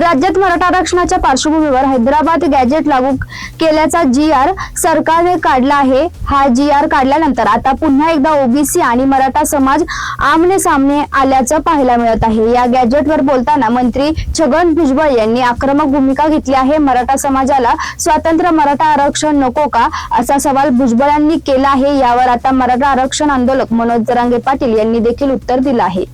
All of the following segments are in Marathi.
राज्यात मराठा आरक्षणाच्या पार्श्वभूमीवर हैदराबाद गॅजेट लागू केल्याचा जी आर सरकारने काढला आहे. हा जी आर काढल्यानंतर आता पुन्हा एकदा ओबीसी आणि मराठा समाज आमने सामने आल्याचं पाहायला मिळत आहे. या गॅजेटवर बोलताना मंत्री छगन भुजबळ यांनी आक्रमक भूमिका घेतली आहे. मराठा समाजाला स्वातंत्र्य मराठा आरक्षण नको का? असा सवाल भुजबळ यांनी केला आहे. यावर आता मराठा आरक्षण आंदोलक मनोज जरांगे पाटील यांनी देखील उत्तर दिलं आहे.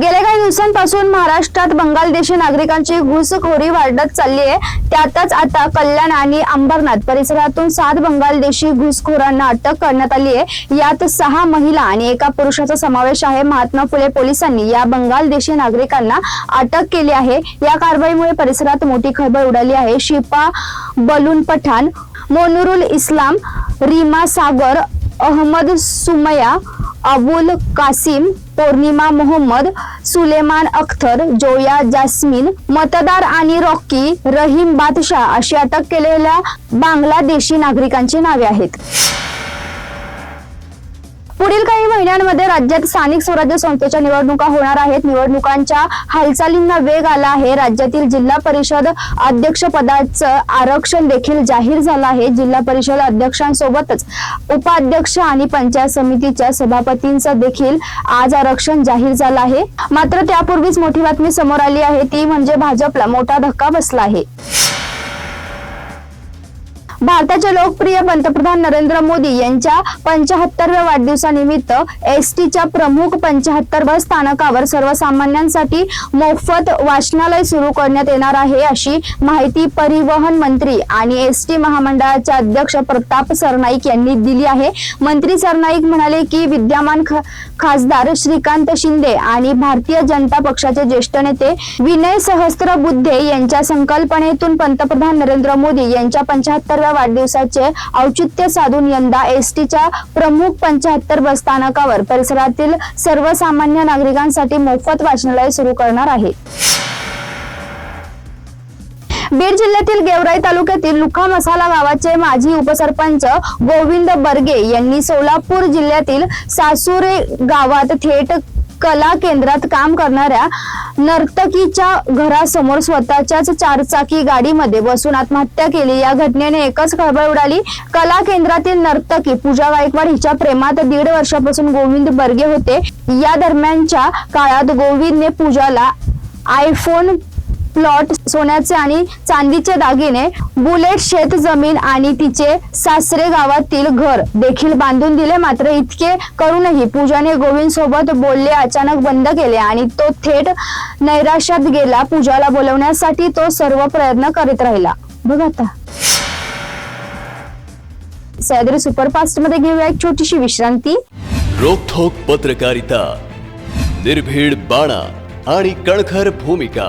गेल्या काही दिवसांपासून महाराष्ट्रात बंगालदेशी नागरिकांची घुसखोरी वाढत चालली आहे. त्यातच आता कल्याण आणि अंबरनाथ परिसरातून सात बंगालदेशी घुसखोरांना अटक करण्यात आली आहे. यात सहा महिला आणि एका पुरुषाचा समावेश आहे. महात्मा फुले पोलिसांनी या बंगालदेशी नागरिकांना अटक केली आहे. या कारवाईमुळे परिसरात मोठी खळबळ उडाली आहे. शिपा बलून पठाण मोनुरुल इस्लाम रीमा सागर अहमद सुमया अबुल कासिम पौर्णिमा मोहम्मद सुलेमान अख्तर जोया जास्मिन मतदार आणि रॉकी रहीम बादशाह अशी अटक केलेल्या बांगलादेशी नागरिकांची नावे आहेत. पुढील काही महिन्यांमध्ये राज्यात स्थानिक स्वराज्य संस्थेच्या निवडणुका होणार आहेत. निवडणुकांच्या हालचालींना वेग आला आहे. राज्यातील जिल्हा परिषद अध्यक्ष पदाचं आरक्षण देखील जाहीर झालं आहे. जिल्हा परिषद अध्यक्षांसोबतच उपाध्यक्ष आणि पंचायत समितीच्या सभापतींचं देखील आज आरक्षण जाहीर झालं आहे. मात्र त्यापूर्वीच मोठी बातमी समोर आली आहे. ती म्हणजे भाजपला मोठा धक्का बसला आहे. भारताचे लोकप्रिय पंतप्रधान नरेंद्र मोदी यांच्या पंचाहत्तरव्या वाढदिवसानिमित्त एस टीच्या प्रमुख पंचाहत्तर बस स्थानकावर सर्वसामान्यांसाठी मोफत वाचनालय सुरू करण्यात येणार आहे अशी माहिती परिवहन मंत्री आणि एस टी महामंडळाचे अध्यक्ष प्रताप सरनाईक यांनी दिली आहे. मंत्री सरनाईक म्हणाले की विद्यमान खासदार श्रीकांत शिंदे आणि भारतीय जनता पक्षाचे ज्येष्ठ नेते विनय सहस्त्रबुद्धे यांच्या संकल्पनेतून पंतप्रधान नरेंद्र मोदी यांच्या पंचाहत्तरव्या वाढदिवसाचे औचित्य साधून यंदा एसटीच्या प्रमुख पंच्याहत्तर बस स्थानकावर परिसरातील सर्वसामान्य नागरिकांसाठी मोफत वाचनालय सुरू करणार आहे. बीड जिल्ह्यातील गेवराई तालुक्यातील लुखा मसाला गावाचे माजी उपसरपंच गोविंद बर्गे यांनी सोलापूर जिल्ह्यातील सासुरे गावात थेट कला केंद्रात काम करणाऱ्या नर्तकीच्या घरासमोर स्वतःच्याच चारचाकी गाडीमध्ये बसून आत्महत्या केली. या घटनेने एकच खळबळ उडाली. कला केंद्रातील नर्तकी पूजा गायकवाड हिच्या प्रेमात दीड वर्षापासून गोविंद बर्गे होते. या दरम्यानच्या काळात गोविंदने पूजाला आयफोन प्लॉट सोन्याचे आणि चांदीचे दागिने बुलेट शेत जमीन आणि तिचे सासरे गावातील घर देखील बांधून दिले. मात्र इतके करूनही पूजाने गोविंद सोबत बोलले अचानक बंद केले आणि तो थेट नैराश्यात गेला. पूजाला बोलवण्यासाठी तो सर्व प्रयत्न करीत राहिला. बघ आता. सह्याद्री सुपरफास्टमध्ये घेऊया एक छोटीशी विश्रांती. रोखोक पत्रकारिता निर्भीड बाणा आणि कणखर भूमिका.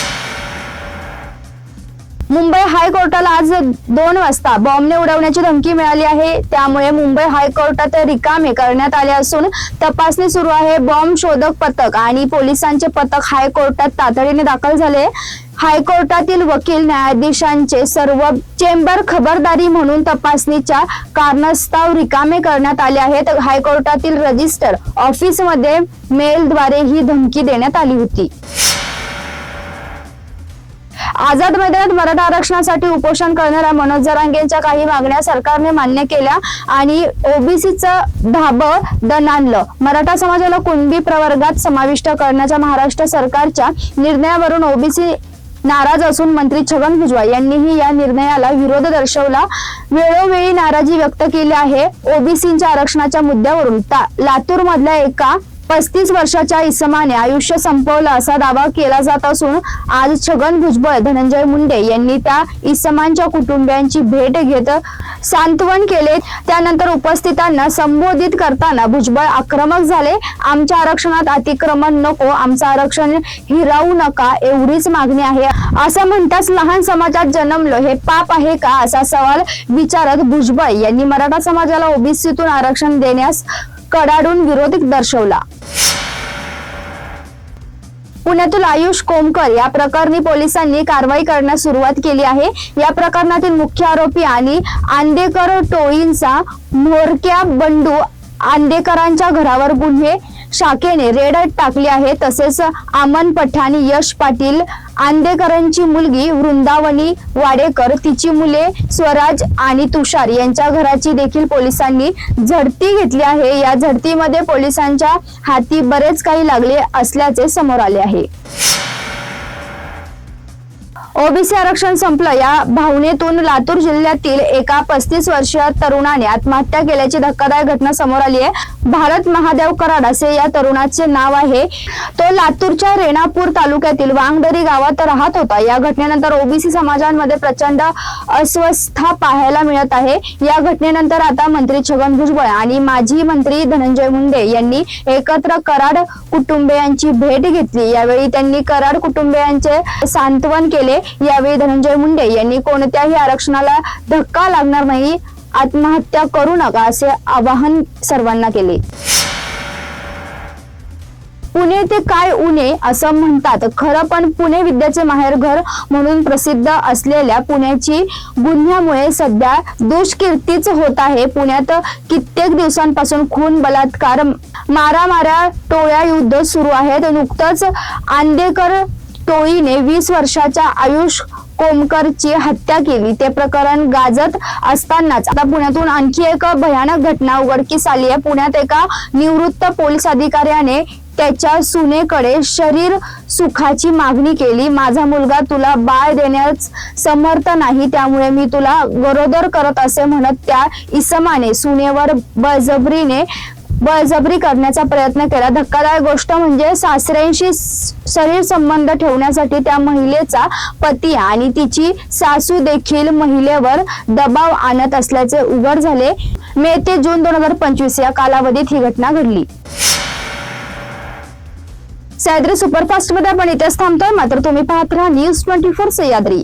मुंबई हायकोर्टाला आज दोन वाजता बॉम्बने उडवण्याची धमकी मिळाली आहे. त्यामुळे मुंबई हायकोर्टात रिकामे करण्यात आले असून तपासणी सुरू आहे. बॉम्ब शोधक पथक आणि पोलिसांचे पथक हायकोर्टात तातडीने दाखल झाले. हायकोर्टातील वकील न्यायाधीशांचे सर्व चेंबर खबरदारी म्हणून तपासणीच्या कारणास्तव रिकामे करण्यात आले आहेत. हायकोर्टातील रजिस्टर ऑफिसमध्ये मेलद्वारे ही धमकी देण्यात आली होती. आझाद मैदानात मराठा आरक्षणासाठी उपोषण करणाऱ्या मनोज जरांगेंच्या काही मागण्या सरकारने मान्य केल्या आणि ओबीसीचं धाबं दणानलं मराठा समाजाला कुणबी प्रवर्गात समाविष्ट करण्याच्या महाराष्ट्र सरकारच्या निर्णयावरून ओबीसी नाराज असून मंत्री छगन भुजबळ यांनीही या निर्णयाला विरोध दर्शवला. वेळोवेळी नाराजी व्यक्त केली आहे. ओबीसीच्या आरक्षणाच्या मुद्द्यावरून लातूर मधल्या एका पस्तीस वर्षाच्या इसमाने आयुष्य संपवलं असा दावा केला जात असून आज छगन भुजबळ धनंजय मुंडे यांनी त्या इसमांच्या कुटुंबियांची भेट घेत सांत्वन केले. त्यानंतर उपस्थितांना संबोधित करताना भुजबळ आक्रमक झाले. आमच्या आरक्षणात अतिक्रमण नको आमचं आरक्षण हिरावू नका एवढीच मागणी आहे. असं म्हणताच लहान समाजात जन्मलो हे पाप आहे का असा सवाल विचारत भुजबळ यांनी मराठा समाजाला ओबीसीतून आरक्षण देण्यास कडाडून विरोध दर्शवला. पुण्यातील आयुष कोमकर या प्रकरणी पोलिसांनी कारवाई करण्यास सुरुवात केली आहे. या प्रकरणातील मुख्य आरोपी आणि आंदेकर टोळींचा म्होरक्या बंडू आंदेकरांच्या घरावर गुन्हे शाखेने रेड टाकली आहे तसेच आमन पठाण यश पाटील आंदेकरांची मुलगी वृंदावनी वाडेकर तिची मुले स्वराज आणि तुषार यांच्या घराची देखील पोलिसांनी झडती घेतली आहे. या झडतीमध्ये पोलिसांच्या हाती बरेच काही लागले असल्याचे समोर आले आहे. ओबीसी आरक्षण संपलं. या भावनेतून लातूर जिल्ह्यातील एका पस्तीस वर्षीय तरुणाने आत्महत्या केल्याची धक्कादायक घटना समोर आली आहे. भारत महादेव कराड असे या तरुणाचे नाव आहे. तो लातूरच्या रेणापूर तालुक्यातील वांगदरी गावात राहत होता. या घटनेनंतर ओबीसी समाजांमध्ये प्रचंड अस्वस्थता पाहायला मिळत आहे. या घटनेनंतर आता मंत्री छगन भुजबळ आणि माजी मंत्री धनंजय मुंडे यांनी एकत्र कराड कुटुंबियांची भेट घेतली. यावेळी त्यांनी कराड कुटुंबियांचे सांत्वन केले. यावेळी धनंजय मुंडे यांनी कोणत्याही आरक्षणाला धक्का लागणार नाही आत्महत्या करू नका असे आवाहन सर्वांना केले. पुणे ते काय उणे असं म्हणतात. खरं पण पुणे विद्याचे माहेरघर म्हणून प्रसिद्ध असलेल्या पुण्याची गुन्ह्यामुळे सध्या दुष्कीर्तीच होत आहे. पुण्यात कित्येक दिवसांपासून खून बलात्कार मारामाऱ्या टोळ्या युद्ध सुरू आहेत. नुकतंच आंदेकर टोळीने वीस वर्षाच्या आयुष कोमकरची हत्या केली. ते प्रकरण गाजत असतानाच आता पुण्यातून आणखी एक भयानक घटना उघडकीस आली आहे. पुण्यात एका निवृत्त पोलीस अधिकाऱ्याने त्याच्या सुनेकडे शरीर सुखाची मागणी केली. माझा मुलगा तुला बाळ देण्यास समर्थ नाही त्यामुळे मी तुला गरोदर करत असे म्हणत त्या इसमाने सुनेवर बळजबरीने बळजबरी करण्याचा प्रयत्न केला. धक्कादायक गोष्ट म्हणजे सासऱ्यांशी शरीर संबंध ठेवण्यासाठी त्या महिलेचा पती आणि तिची सासू देखील महिलेवर दबाव आणत असल्याचे उघड झाले. मे ते जून दोन हजार पंचवीस या कालावधीत ही घटना घडली. सह्याद्री सुपरफास्टमध्ये आपण इथेच थांबतोय. मात्र तुम्ही पाहत राहा न्यूज ट्वेंटी फोर सह्याद्री.